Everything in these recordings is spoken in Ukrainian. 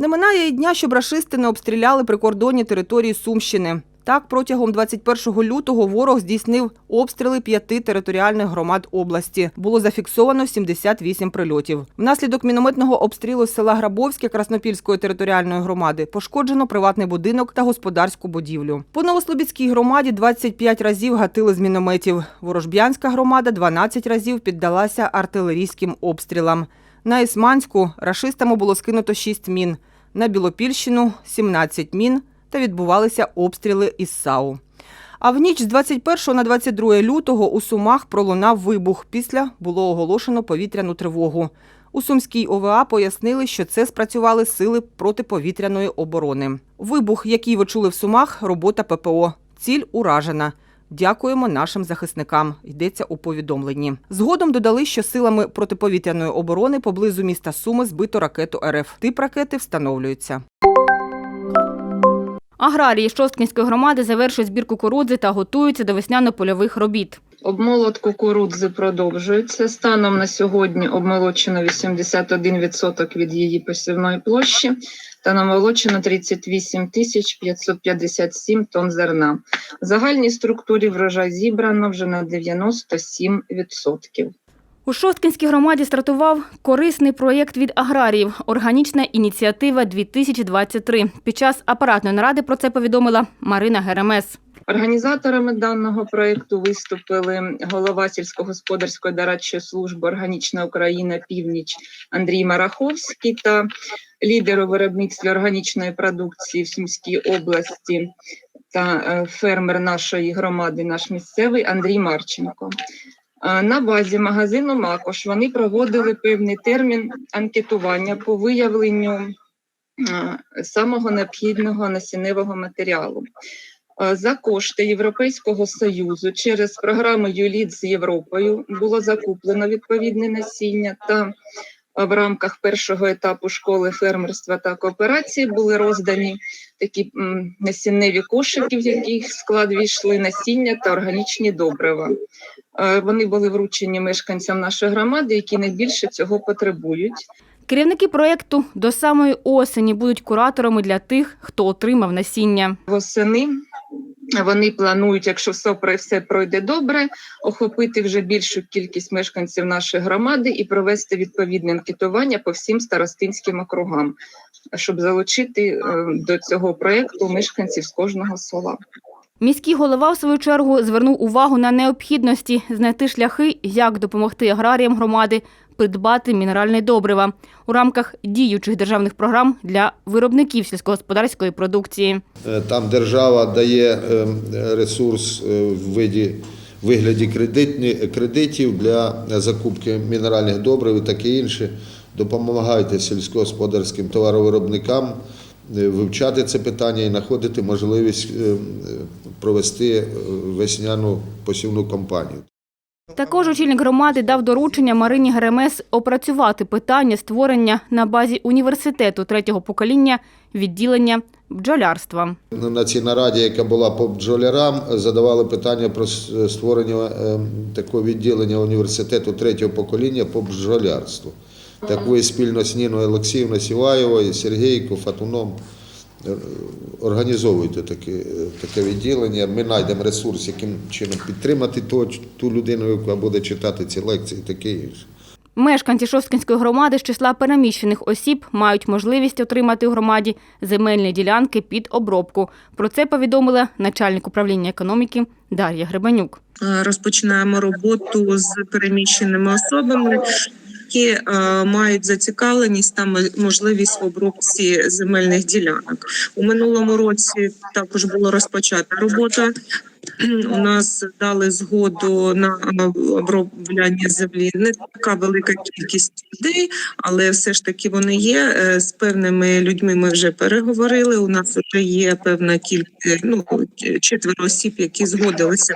Не минає і дня, щоб рашисти не обстріляли прикордонні території Сумщини. Так, протягом 21 лютого ворог здійснив обстріли п'яти територіальних громад області. Було зафіксовано 78 прильотів. Внаслідок мінометного обстрілу з села Грабовське Краснопільської територіальної громади пошкоджено приватний будинок та господарську будівлю. По Новослобідській громаді 25 разів гатили з мінометів. Ворожб'янська громада 12 разів піддалася артилерійським обстрілам. На Ісманську рашистами було скинуто 6 мін, на Білопільщину 17 мін та відбувалися обстріли із САУ. А в ніч з 21 на 22 лютого у Сумах пролунав вибух. Після було оголошено повітряну тривогу. У Сумській ОВА пояснили, що це спрацювали сили протиповітряної оборони. Вибух, який ви чули в Сумах, робота ППО. Ціль уражена. Дякуємо нашим захисникам. Йдеться у повідомленні. Згодом додали, що силами протиповітряної оборони поблизу міста Суми збито ракету РФ. Тип ракети встановлюється. Аграрії Шосткінської громади завершують збір кукурудзи та готуються до весняно-польових робіт. Обмолот кукурудзи продовжується. Станом на сьогодні обмолочено 81% від її посівної площі та намолочено 38 тисяч 557 тонн зерна. В загальній структурі врожай зібрано вже на 97%. У Шосткінській громаді стартував корисний проєкт від аграріїв «Органічна ініціатива 2023». Під час апаратної наради про це повідомила Марина Геремес. Організаторами даного проєкту виступили голова сільськогосподарської дорадчої служби Органічна Україна Північ Андрій Мараховський та лідер у виробництві органічної продукції в Сумській області та е, фермер нашої громади, наш місцевий Андрій Марченко. На базі магазину Макош вони проводили певний термін анкетування по виявленню самого необхідного насінневого матеріалу. Е, За кошти Європейського союзу через програму ЮЛІД з Європою було закуплено відповідне насіння та е, в рамках першого етапу школи фермерства та кооперації були роздані такі насінневі кошики, в яких склад війшли насіння та органічні добрива. Е, Вони були вручені мешканцям нашої громади, які найбільше цього потребують. Керівники проєкту до самої осені будуть кураторами для тих, хто отримав насіння. восени. Вони планують, якщо все все пройде добре, охопити вже більшу кількість мешканців нашої громади і провести відповідне анкетування по всім старостинським округам, щоб залучити е, до цього проєкту мешканців з кожного села. Міський голова, в свою чергу, звернув увагу на необхідності знайти шляхи, як допомогти аграріям громади придбати мінеральне добрива у рамках діючих державних програм для виробників сільськогосподарської продукції. Е, Там держава дає е, ресурс е, в виді вигляді кредитів для закупки мінеральних добрив і таке інше. Допомагайте сільськогосподарським товаровиробникам вивчати це питання і знаходити можливість провести весняну посівну кампанію. Також очільник громади дав доручення Марині Геремес опрацювати питання створення на базі університету третього покоління відділення бджолярства. Ну, На цій нараді, яка була по бджолярам, задавали питання про створення е, такого відділення університету третього покоління по бджолярству. Так ви спільно з Ніною Олексіївною Сіваєвою, Сергійко, Фатуном е, організовуєте таке, е, таке відділення. Ми знайдемо ресурс, яким чином підтримати ту, ту людину, яка буде читати ці лекції, таке інше. Мешканці Шосткінської громади з числа переміщених осіб мають можливість отримати у громаді земельні ділянки під обробку. Про це повідомила начальник управління економіки Дар'я Гребенюк. Е, розпочинаємо роботу з переміщеними особами, які е, мають зацікавленість та можливість в обробці земельних ділянок. У минулому році також була розпочата робота. У нас дали згоду на е, обробляння землі. Не така велика кількість людей, але все ж таки вони є. Е, З певними людьми ми вже переговорили. У нас вже є певна кількість, ну четверо осіб, які згодилися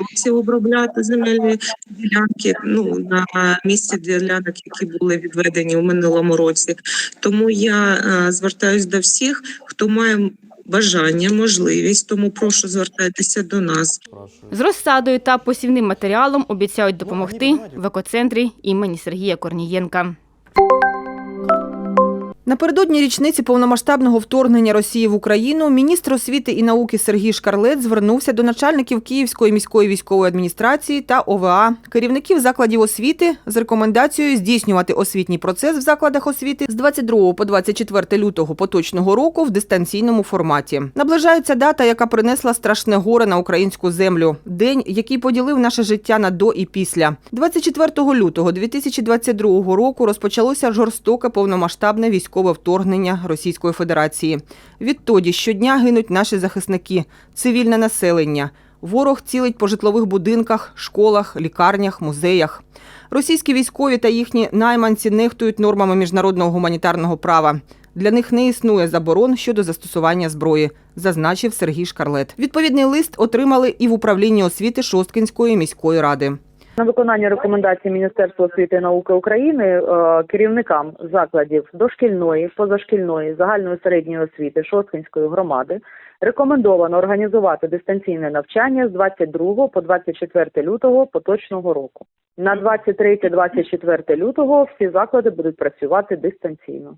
році обробляти земельні ділянки ну на місці ділянок, які були відведені у минулому році. Тому я е, звертаюсь до всіх, хто має бажання, можливість. Тому прошу звертайтеся до нас. З розсадою та посівним матеріалом обіцяють допомогти в екоцентрі імені Сергія Корнієнка. Напередодні річниці повномасштабного вторгнення Росії в Україну міністр освіти і науки Сергій Шкарлет звернувся до начальників Київської міської військової адміністрації та ОВА, керівників закладів освіти з рекомендацією здійснювати освітній процес в закладах освіти з 22 по 24 лютого поточного року в дистанційному форматі. Наближається дата, яка принесла страшне горе на українську землю. День, який поділив наше життя на до і після. 24 лютого 2022 року розпочалося жорстоке повномасштабне військове вторгнення Російської Федерації. Відтоді щодня гинуть наші захисники, цивільне населення. Ворог цілить по житлових будинках, школах, лікарнях, музеях. Російські військові та їхні найманці нехтують нормами міжнародного гуманітарного права. Для них не існує заборон щодо застосування зброї, зазначив Сергій Шкарлет. Відповідний лист отримали і в управлінні освіти Шосткинської міської ради. На виконання рекомендацій Міністерства освіти і науки України е, керівникам закладів дошкільної, позашкільної, загальної середньої освіти Шосткинської громади рекомендовано організувати дистанційне навчання з 22 по 24 лютого поточного року. На 23-24 лютого всі заклади будуть працювати дистанційно.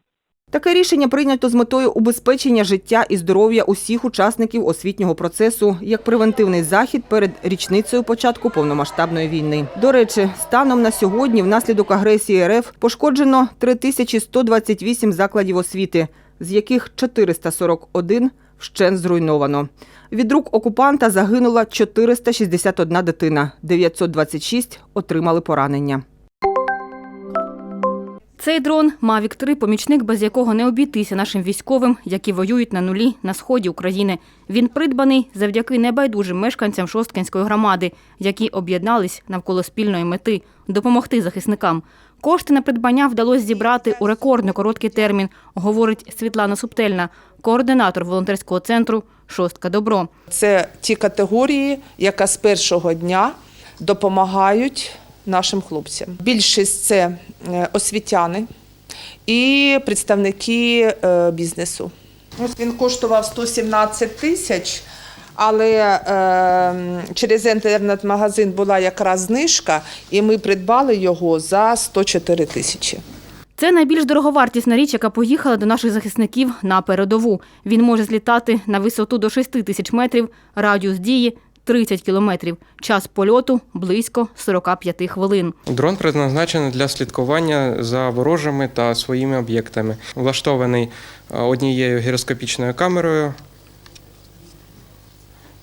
Таке рішення прийнято з метою убезпечення життя і здоров'я усіх учасників освітнього процесу як превентивний захід перед річницею початку повномасштабної війни. До речі, станом на сьогодні, внаслідок агресії РФ, пошкоджено 3128 закладів освіти, з яких 441 вщент зруйновано. Від рук окупанта загинула 461 дитина, 926 отримали поранення. Цей дрон Мавік 3 помічник, без якого не обійтися нашим військовим, які воюють на нулі на сході України. Він придбаний завдяки небайдужим мешканцям Шосткинської громади, які об'єднались навколо спільної мети допомогти захисникам. Кошти на придбання вдалося зібрати у рекордно короткий термін, говорить Світлана Субтельна, координатор волонтерського центру Шостка Добро. Це ті категорії, яка з першого дня допомагають нашим хлопцям. Більшість це е, освітяни і представники е, бізнесу. Ось він коштував 117 тисяч. Але е, через інтернет-магазин була якраз знижка, і ми придбали його за 104 тисячі. Це найбільш дороговартісна річ, яка поїхала до наших захисників на передову. Він може злітати на висоту до 6 тисяч метрів, радіус дії 30 кілометрів. Час польоту близько 45 хвилин. Дрон предназначений для слідкування за ворожими та своїми об'єктами. Влаштований е, однією гіроскопічною камерою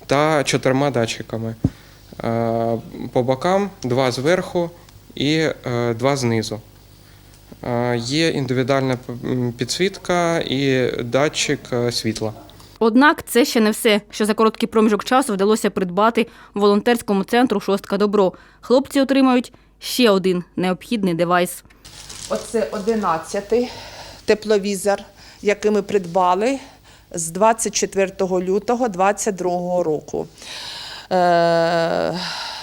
та чотирма датчиками. Е, По бокам два зверху і е, два знизу. Є індивідуальна підсвітка і датчик світла. Однак це ще не все, що за короткий проміжок часу вдалося придбати волонтерському центру Шостка Добро. Хлопці отримають ще один необхідний девайс. Оце 11-й тепловізор, який ми придбали з 24 лютого 2022 року. Е,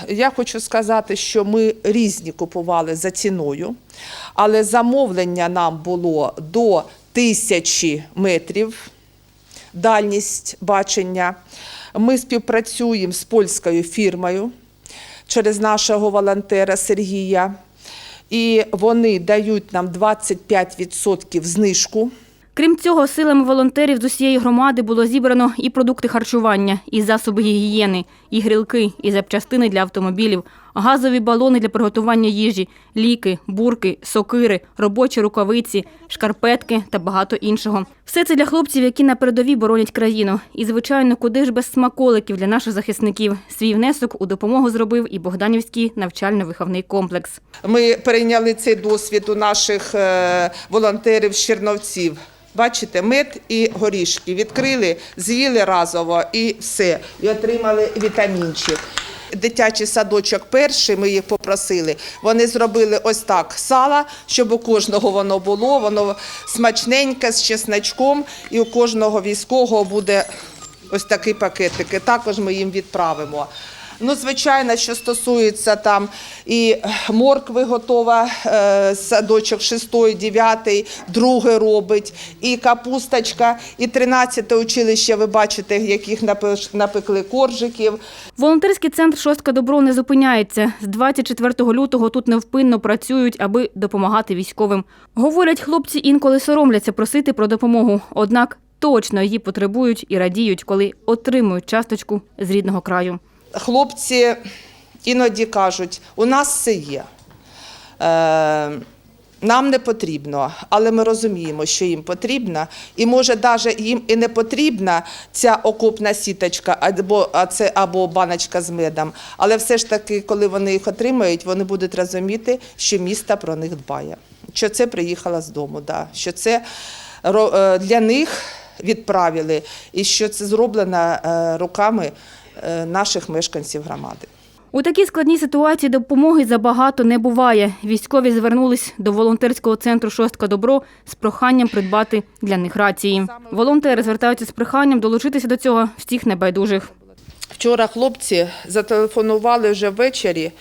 я хочу сказати, що ми різні купували за ціною, але замовлення нам було до тисячі метрів дальність бачення. Ми співпрацюємо з польською фірмою через нашого волонтера Сергія. І вони дають нам 25% знижку. Крім цього, силами волонтерів з усієї громади було зібрано і продукти харчування, і засоби гігієни, і грілки, і запчастини для автомобілів, газові балони для приготування їжі, ліки, бурки, сокири, робочі рукавиці, шкарпетки та багато іншого. Все це для хлопців, які на передовій боронять країну. І, звичайно, куди ж без смаколиків для наших захисників. Свій внесок у допомогу зробив і Богданівський навчально-виховний комплекс. Ми перейняли цей досвід у наших е, волонтерів з Черновців. Бачите, мед і горішки відкрили, з'їли разово і все, і отримали вітамінчик. Дитячий садочок перший, ми їх попросили. Вони зробили ось так сало, щоб у кожного воно було, воно смачненьке з чесночком, і у кожного військового буде ось такі пакетики. Також ми їм відправимо. Ну, звичайно, що стосується там і моркви готова, е, садочок 6, 9, друге робить, і капусточка, і 13 училище, ви бачите, яких напе- напекли коржиків. Волонтерський центр Шостка Добро не зупиняється. З 24 лютого тут невпинно працюють, аби допомагати військовим. Говорять, хлопці інколи соромляться просити про допомогу, однак точно її потребують і радіють, коли отримують часточку з рідного краю. Хлопці іноді кажуть, у нас все є. Е, нам не потрібно, але ми розуміємо, що їм потрібно. І може навіть їм і не потрібна ця окопна сіточка, або, це, або баночка з медом. Але все ж таки, коли вони їх отримають, вони будуть розуміти, що місто про них дбає. Що це приїхало з дому, да. що це е, для них відправили, і що це зроблено е, руками наших мешканців громади. У такій складній ситуації допомоги забагато не буває. Військові звернулись до волонтерського центру Шостка Добро з проханням придбати для них рації. Волонтери звертаються з проханням долучитися до цього всіх небайдужих. Вчора хлопці зателефонували вже ввечері.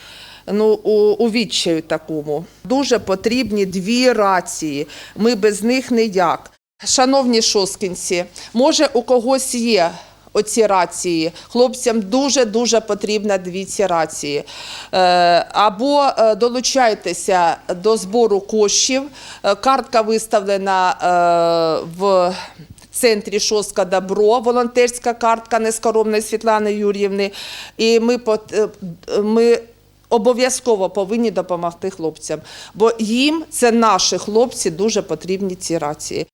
Ну, у, у відчаю такому. Дуже потрібні дві рації. Ми без них ніяк. Шановні шоскінці, може у когось є оці рації. Хлопцям дуже-дуже потрібно дві ці рації. Е, або е, долучайтеся до збору коштів. Е, Картка виставлена в центрі Шостка Добро, волонтерська картка нескоромної Світлани Юр'ївни. І ми, ми обов'язково повинні допомогти хлопцям, бо їм це наші хлопці дуже потрібні ці рації.